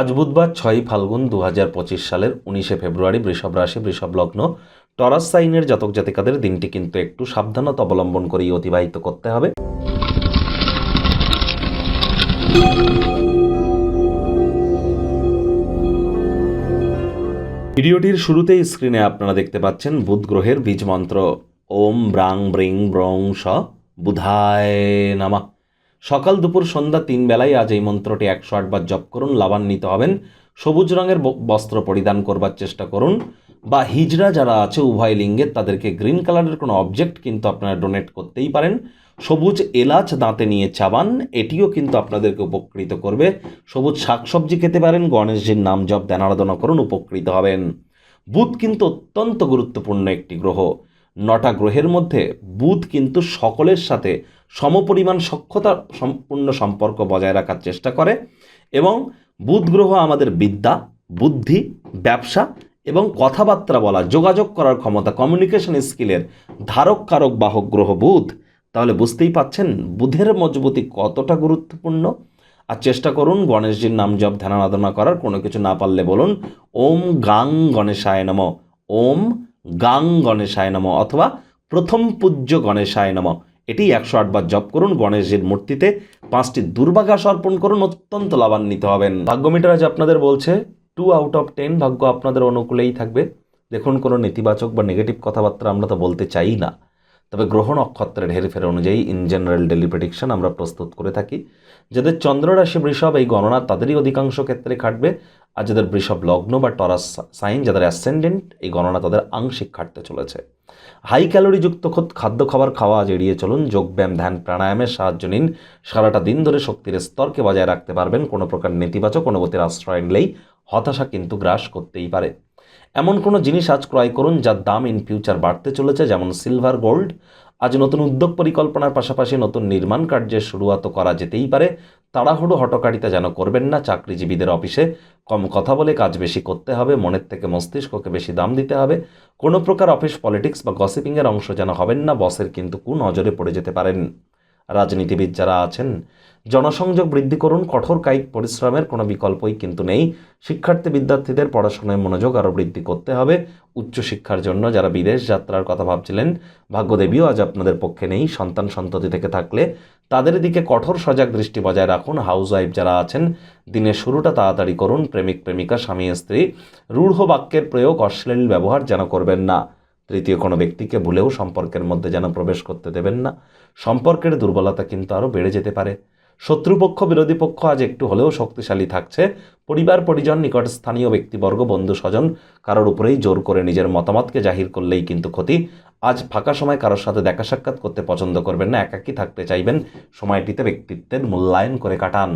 আজ বুধবার ছয়ই ফাল্গুন দু পঁচিশ সালের উনিশে ফেব্রুয়ারি বৃষভ রাশি, বৃষভ লগ্ন। টরাস সাইনের জাতক জাতিকাদের দিনটি কিন্তু একটু সাবধানতা অবলম্বন করেই অতিবাহিত করতে হবে। ভিডিওটির শুরুতেই স্ক্রিনে আপনারা দেখতে পাচ্ছেন বুধ গ্রহের বীজ মন্ত্র। ওম ব্রাং ব্রিং ব্রং স বুধায় নামা। সকাল দুপুর সন্ধ্যা তিন বেলায় আজ এই মন্ত্রটি একশো আটবার জপ করুন, লাভান্বিত হবেন। সবুজ রঙের বস্ত্র পরিধান করবার চেষ্টা করুন। বা হিজড়া যারা আছে উভয় লিঙ্গের তাদেরকে গ্রিন কালারের কোনো অবজেক্ট কিন্তু আপনারা ডোনেট করতেই পারেন। সবুজ এলাচ দাঁতে নিয়ে চাবান, এটিও কিন্তু আপনাদেরকে উপকৃত করবে। সবুজ শাকসবজি খেতে পারেন, গণেশজির নাম জপ, ধ্যান আরাধনা করুন, উপকৃত হবেন। বুধ কিন্তু অত্যন্ত গুরুত্বপূর্ণ একটি গ্রহ। নটা গ্রহের মধ্যে বুধ কিন্তু সকলের সাথে সমপরিমাণ সক্ষতা সম্পূর্ণ সম্পর্ক বজায় রাখার চেষ্টা করে এবং বুধ গ্রহ আমাদের বিদ্যা, বুদ্ধি, ব্যবসা এবং কথাবার্তা বলা, যোগাযোগ করার ক্ষমতা কমিউনিকেশন স্কিলের ধারক কারক বাহক গ্রহ বুধ। তাহলে বুঝতেই পাচ্ছেন বুধের মজবুতি কতটা গুরুত্বপূর্ণ। আর চেষ্টা করুন গণেশজির নাম জপ ধ্যান আরাধনা করার, কোনো কিছু না পারলে বলুন, ওম গাং গণেশায় নম। ওম গাং গণেশায় নম অথবা প্রথম পূজ্য গণেশায় নম। এটি একশো আটবার জপ করুন গণেশজির মূর্তিতে পাঁচটি দুর্ভাগাস অর্পণ করুন, অত্যন্ত লাভান্বিত হবেন। ভাগ্যমিটার আজ আপনাদের বলছে, টু আউট অফ টেন ভাগ্য আপনাদের অনুকূলেই থাকবে। দেখুন, কোনো নেতিবাচক বা নেগেটিভ কথাবার্তা আমরা তো বলতে চাই না। তবে গ্রহ নক্ষত্রের হেরফের অনুযায়ী ইন জেনারেল ডেলি প্রেডিকশন আমরা প্রস্তুত করে থাকি। যাদের চন্দ্ররাশি বৃষভ, এই গণনা তাদেরই অধিকাংশ ক্ষেত্রে খাটবে। আর যাদের বৃষভ লগ্ন বা টরাস সাইন যাদের অ্যাসেন্ডেন্ট এই গণনা তাদের আংশিক খাটতে চলেছে। হাই ক্যালোরিযুক্ত খোদ খাদ্য খাবার খাওয়া আজ এড়িয়ে চলুন। যোগব্যায়াম ধ্যান, প্রাণায়ামের সাহায্য নিন। সারাটা দিন ধরে শক্তির স্তরকে বজায় রাখতে পারবেন। কোনো প্রকার নেতিবাচক অনুভূতির আশ্রয় নিলেই হতাশা কিন্তু গ্রাস করতেই পারে। এমন কোনো জিনিস আজ ক্রয় করুন যার দাম ইন ফিউচার বাড়তে চলেছে, যেমন সিলভার গোল্ড আজ নতুন উদ্যোগ পরিকল্পনার পাশাপাশি নতুন নির্মাণ কার্যের শুরুয়াত করা যেতেই পারে। তাড়াহুড়ো হটকারিতা যেন করবেন না চাকরিজীবীদের অফিসে। কম কথা বলে কাজ বেশি করতে হবে, মনের থেকে মস্তিষ্ককে বেশি দাম দিতে হবে। কোনো প্রকার অফিস পলিটিক্স বা গসিপিংয়ের অংশ যেন হবেন না, বসের কিন্তু কু নজরে পড়ে যেতে পারেন। রাজনীতিবিদ যারা আছেন, জনসংযোগ বৃদ্ধি করুন, কঠোর কায়িক পরিশ্রমের কোনো বিকল্পই কিন্তু নেই। শিক্ষার্থী বিদ্যার্থীদের পড়াশোনায় মনোযোগ আরও বৃদ্ধি করতে হবে। উচ্চশিক্ষার জন্য যারা বিদেশ যাত্রার কথা ভাবছিলেন, ভাগ্যদেবীও আজ আপনাদের পক্ষে নেই। সন্তান সন্ততি থেকে থাকলে তাদের দিকে কঠোর সজাগ দৃষ্টি বজায় রাখুন। হাউস ওয়াইফ যারা আছেন, দিনের শুরুটা তাড়াতাড়ি করুন। প্রেমিক, প্রেমিকা, স্বামী, স্ত্রী, রূঢ় বাক্যের প্রয়োগ, অশ্লীল ব্যবহার যেন করবেন না। তৃতীয় কোনো ব্যক্তিকে ভুলেও সম্পর্কের মধ্যে যেন প্রবেশ করতে দেবেন না। সম্পর্কের দুর্বলতা কিন্তু আরও বেড়ে যেতে পারে। শত্রুপক্ষ, বিরোধী পক্ষ আজ একটু হলেও শক্তিশালী থাকছে। পরিবার, পরিজন, নিকট স্থানীয় ব্যক্তিবর্গ, বন্ধু, স্বজন কারোর উপরেই জোর করে নিজের মতামতকে জাহির করলেই কিন্তু ক্ষতি। আজ ফাঁকা সময় কারোর সাথে দেখা সাক্ষাৎ করতে পছন্দ করবেন না, একাকী থাকতে চাইবেন। সময়টিতে ব্যক্তিত্বের মূল্যায়ন করে কাটান।